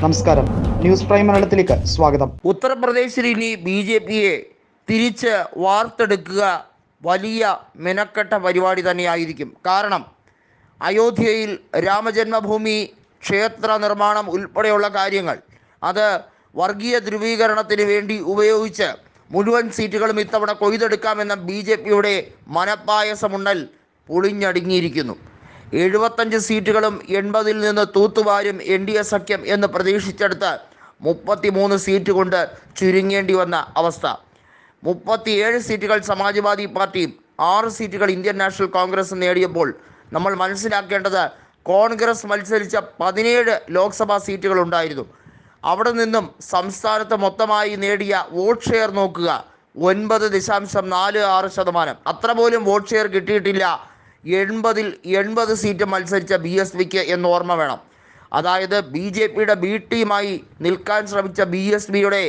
നമസ്കാരം. News prime മലയാളത്തിലേക്ക് സ്വാഗതം. ഉത്തർപ്രദേശിൽ ഇനി ബി ജെ പിയെ തിരിച്ച് വാർത്തെടുക്കുക വലിയ മെനക്കെട്ട പരിപാടി തന്നെയായിരിക്കും. കാരണം അയോധ്യയിൽ രാമജന്മഭൂമി ക്ഷേത്ര നിർമ്മാണം ഉൾപ്പെടെയുള്ള കാര്യങ്ങൾ അത് വർഗീയ ധ്രുവീകരണത്തിന് വേണ്ടി ഉപയോഗിച്ച് മുഴുവൻ സീറ്റുകളും ഇത്തവണ കൊയ്തെടുക്കാമെന്ന ബി ജെ പിയുടെ മനപ്പായസമുണ്ടൽ പൊളിഞ്ഞടുങ്ങിയിരിക്കുന്നു. എഴുപത്തഞ്ച് സീറ്റുകളും എൺപതിൽ നിന്ന് തൂത്തുവാരും എൻ ഡി എ സഖ്യം എന്ന് പ്രതീക്ഷിച്ചെടുത്ത് മുപ്പത്തിമൂന്ന് സീറ്റ് കൊണ്ട് ചുരുങ്ങേണ്ടി വന്ന അവസ്ഥ. മുപ്പത്തിയേഴ് സീറ്റുകൾ സമാജ്വാദി പാർട്ടിയും ആറ് സീറ്റുകൾ ഇന്ത്യൻ നാഷണൽ കോൺഗ്രസ് നേടിയപ്പോൾ നമ്മൾ മനസ്സിലാക്കേണ്ടത് കോൺഗ്രസ് മത്സരിച്ച പതിനേഴ് ലോക്സഭാ സീറ്റുകൾ ഉണ്ടായിരുന്നു. അവിടെ നിന്നും സംസ്ഥാനത്ത് മൊത്തമായി നേടിയ വോട്ട് ഷെയർ നോക്കുക ഒൻപത് ദശാംശം നാല് ആറ് ശതമാനം. അത്ര പോലും വോട്ട് ഷെയർ കിട്ടിയിട്ടില്ല എൺപതിൽ എൺപത് സീറ്റ് മത്സരിച്ച ബി എസ് പിക്ക് എന്ന് ഓർമ്മ വേണം. അതായത് ബി ജെ പിയുടെ ബി ടീമായി നിൽക്കാൻ ശ്രമിച്ച ബി എസ് പിയുടെ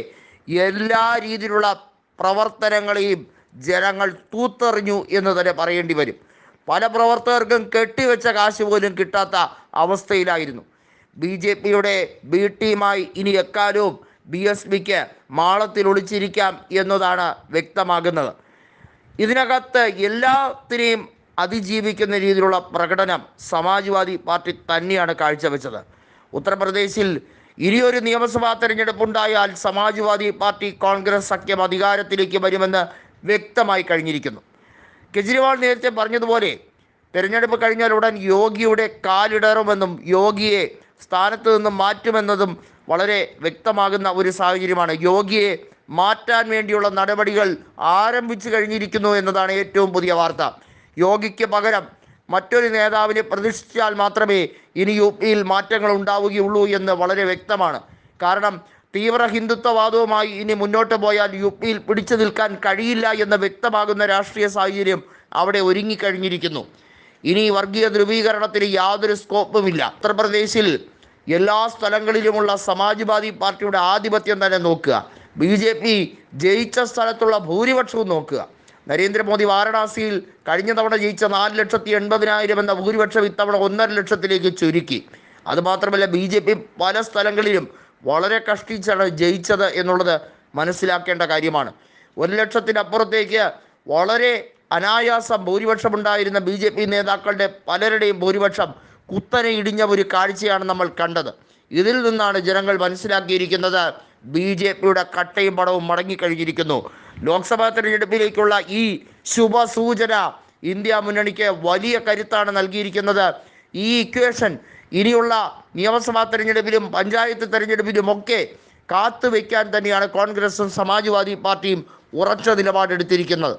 എല്ലാ രീതിയിലുള്ള പ്രവർത്തനങ്ങളെയും ജനങ്ങൾ തൂത്തെറിഞ്ഞു എന്ന് തന്നെ പറയേണ്ടി വരും. പല പ്രവർത്തകർക്കും കെട്ടിവെച്ച കാശ് പോലും കിട്ടാത്ത അവസ്ഥയിലായിരുന്നു. ബി ജെ പിയുടെ ബി ടീമായി ഇനി എക്കാലവും ബി എസ് പിക്ക് മാളത്തിൽ ഒളിച്ചിരിക്കാം എന്നതാണ് വ്യക്തമാകുന്നത്. ഇതിനകത്ത് എല്ലാത്തിനെയും അതിജീവിക്കുന്ന രീതിയിലുള്ള പ്രകടനം സമാജ്വാദി പാർട്ടി തന്നെയാണ് കാഴ്ചവെച്ചത്. ഉത്തർപ്രദേശിൽ ഇനിയൊരു നിയമസഭാ തെരഞ്ഞെടുപ്പുണ്ടായാൽ സമാജ്വാദി പാർട്ടി കോൺഗ്രസ് സഖ്യം അധികാരത്തിലേക്ക് വരുമെന്ന് വ്യക്തമായി കഴിഞ്ഞിരിക്കുന്നു. കെജ്രിവാൾ നേരത്തെ പറഞ്ഞതുപോലെ തെരഞ്ഞെടുപ്പ് കഴിഞ്ഞാൽ ഉടൻ യോഗിയുടെ കാലിടറുമെന്നും യോഗിയെ സ്ഥാനത്ത് നിന്നും മാറ്റുമെന്നതും വളരെ വ്യക്തമാകുന്ന ഒരു സാഹചര്യമാണ്. യോഗിയെ മാറ്റാൻ വേണ്ടിയുള്ള നടപടികൾ ആരംഭിച്ചു കഴിഞ്ഞിരിക്കുന്നു എന്നതാണ് ഏറ്റവും പുതിയ വാർത്ത. യോഗിക്ക് പകരം മറ്റൊരു നേതാവിനെ പ്രതിഷ്ഠിച്ചാൽ മാത്രമേ ഇനി യു പിയിൽ മാറ്റങ്ങൾ ഉണ്ടാവുകയുള്ളൂ എന്ന് വളരെ വ്യക്തമാണ്. കാരണം തീവ്ര ഹിന്ദുത്വവാദവുമായി ഇനി മുന്നോട്ട് പോയാൽ യു പിയിൽ പിടിച്ചു നിൽക്കാൻ കഴിയില്ല എന്ന് വ്യക്തമാകുന്ന രാഷ്ട്രീയ സാഹചര്യം അവിടെ ഒരുങ്ങിക്കഴിഞ്ഞിരിക്കുന്നു. ഇനി വർഗീയ ധ്രുവീകരണത്തിന് യാതൊരു സ്കോപ്പുമില്ല. ഉത്തർപ്രദേശിൽ എല്ലാ സ്ഥലങ്ങളിലുമുള്ള സമാജ്വാദി പാർട്ടിയുടെ ആധിപത്യം തന്നെ നോക്കുക. ബി ജെ പി ജയിച്ച സ്ഥലത്തുള്ള ഭൂരിപക്ഷവും നോക്കുക. നരേന്ദ്രമോദി വാരണാസിയിൽ കഴിഞ്ഞ തവണ ജയിച്ച നാല് ലക്ഷത്തി എൺപതിനായിരം എന്ന ഭൂരിപക്ഷം ഇത്തവണ ഒന്നര ലക്ഷത്തിലേക്ക് ചുരുക്കി. അതുമാത്രമല്ല ബി ജെ പി പല സ്ഥലങ്ങളിലും വളരെ കഷ്ടിച്ചാണ് ജയിച്ചത് എന്നുള്ളത് മനസ്സിലാക്കേണ്ട കാര്യമാണ്. ഒരു ലക്ഷത്തിനപ്പുറത്തേക്ക് വളരെ അനായാസം ഭൂരിപക്ഷമുണ്ടായിരുന്ന ബി ജെ പി നേതാക്കളുടെ പലരുടെയും ഭൂരിപക്ഷം കുത്തനെ ഇടിഞ്ഞ ഒരു കാഴ്ചയാണ് നമ്മൾ കണ്ടത്. ഇതിൽ നിന്നാണ് ജനങ്ങൾ മനസ്സിലാക്കിയിരിക്കുന്നത് ബി ജെ പിയുടെ കട്ടയും പടവും മടങ്ങിക്കഴിഞ്ഞിരിക്കുന്നു. ലോക്സഭാ തെരഞ്ഞെടുപ്പിലേക്കുള്ള ഈ ശുഭസൂചന ഇന്ത്യ മുന്നണിക്ക് വലിയ കരുത്താണ് നൽകിയിരിക്കുന്നത്. ഈ ഇക്വേഷൻ ഇനിയുള്ള നിയമസഭാ തെരഞ്ഞെടുപ്പിലും പഞ്ചായത്ത് തെരഞ്ഞെടുപ്പിലുമൊക്കെ കാത്തുവെക്കാൻ തന്നെയാണ് കോൺഗ്രസും സമാജ്വാദി പാർട്ടിയും ഉറച്ച നിലപാടെടുത്തിരിക്കുന്നത്.